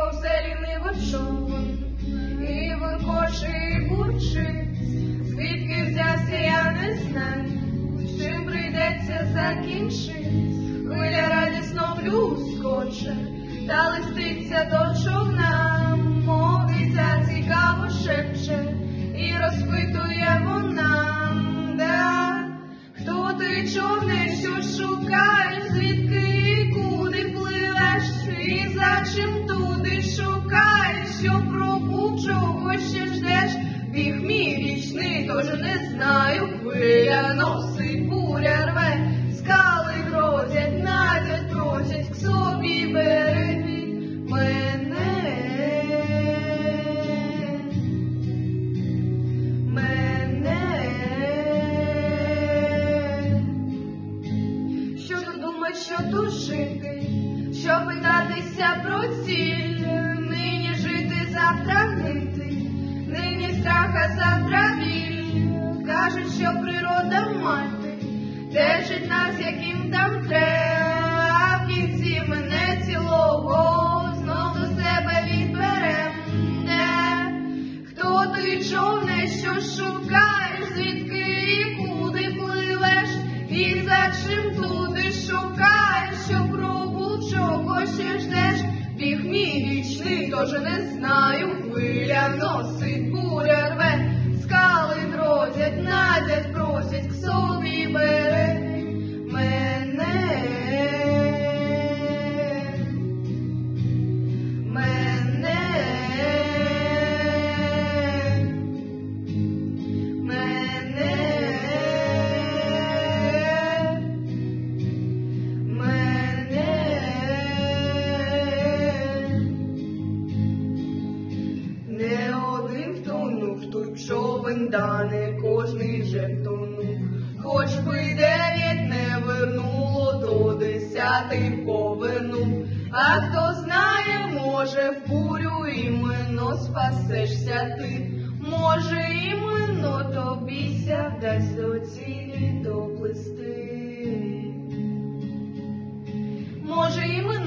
повзе ліниво човен, і воркоче, і бурчить, звідки взявся, я не знаю, чим прийдеться закінчить, хвиля радісно плюскоче, та листиться до човна, мовиться цікаво шепче, і розпитує вона, де, хто ти човне, що шукаєш, звідки за чим туди шукаєш, що пробув, чого ще ждеш, біг мій вічний, тож не знаю, хвиля носить, буря рве, скали грозять, надять, просять к собі берегіть мене. Мене. Що тут думать, що що питатися нині жити, завтра гнити, нині страх, а завтра біль. Кажуть, що природа мати, держить нас, яким там треба, а в кінці мене цілого знов до себе відберем. Не, Хто ти човне, що шукаєш, тож не знаю, човен, виндане, кожний же втонув, хоч би дев'ять не вернуло, до десятих повернув. А хто знає, може, в бурю іменно спасешся ти. Може, іменно тобі сядасть до цілі доплисти.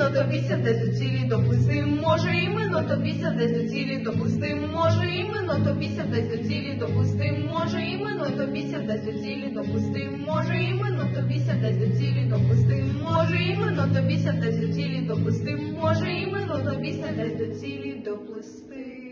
Іменно тобі ся вдасть до цілі доплисти. Може, іменно тобі ся вдасть до цілі допустим Може, іменно тобі ся вдасть до цілі допустим Може, іменно тобі ся вдасть до цілі допустим Може, іменно тобі ся вдасть до цілі допустим Може, іменно тобі ся вдасть до цілі допустим Може, іменно тобі ся вдасть до цілі доплисти.